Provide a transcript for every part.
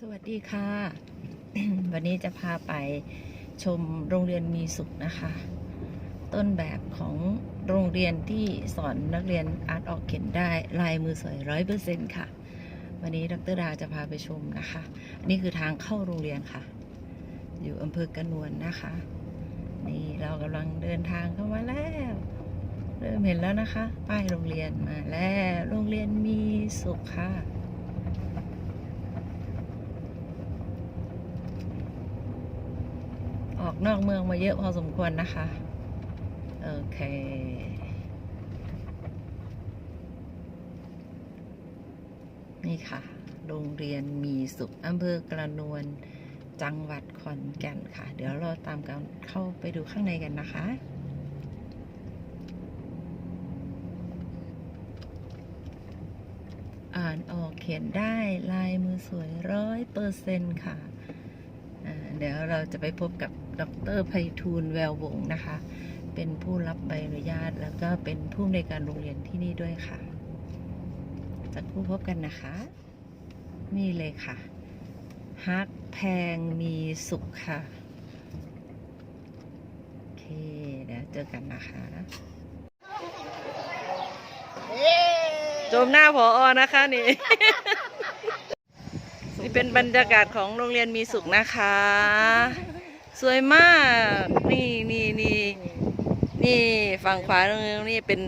สวัสดีค่ะ วันนี้จะพาไปชมโรงเรียนมีสุขนะคะ ต้นแบบของโรงเรียนที่สอนนักเรียนอาร์ตออกเขียนได้ลายมือสวยร้อยเปอร์เซ็นค่ะ วันนี้ดรดาจะพาไปชมนะคะนนี้คือทางเข้าโรงเรียนค่ะ อยู่อำเภอกระนวนนะคะ นี่เรากำลังเดินทางเข้ามาแล้ว เริ่มเห็นแล้วนะคะ ป้ายโรงเรียนมาแล้ว โรงเรียนมีสุขค่ะ ออกนอกเมืองมาเยอะพอสมควรนะคะ โอเค นี่ค่ะ โรงเรียนมีสุขอำเภอกระนวนจังหวัดขอนแก่นค่ะ เดี๋ยวเราตามกันเข้าไปดูข้างในกันนะคะ อ่านออกเขียนได้ลายมือสวยร้อยเปอร์เซ็นต์ค่ะ เดี๋ยวเราจะไปพบกับดรไพฑูรย์แวววงศ์นะคะ เป็นผู้รับใบอนุญาต แล้วก็เป็นผู้ในวยการโรงเรียนที่นี่ด้วยค่ะจะคู่พบกันนะคะ นี่เลยค่ะฮักแพงมีสุขค่ะ โอเค เดี๋ยวเจอกันนะคะโจมหน้าผออนะคะนี่นี่ เป็นบรรยากาศของโรงเรียนมีสุขนะคะ สวยมาก นี่นี่นี่นี่ฝั่งขวาตรงนี้นี่เป็น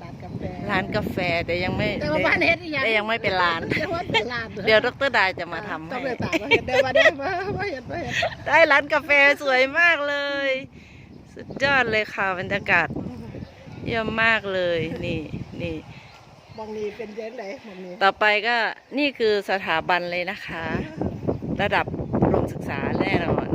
ร้านกาแฟร้านกาแฟแต่ยังไม่แต่ว่าบ้านเฮ็ดอีหยังแต่ยังไม่เป็นร้าน แต่ว่าเป็นร้านเดี๋ยวดรดาจะมาทำก็ให้เลยตามมาเห็นได้มาได้มามาเห็นมาเห็นได้ร้านกาแฟสวยมากเลย สุดยอดเลยค่ะบรรยากาศเยี่ยมมากเลยนี่นี่ บางนี้เป็นเย็นไหนบางนี้ต่อไปก็นี่คือสถาบันเลยนะคะ ระดับอุดมศึกษาแน่นอน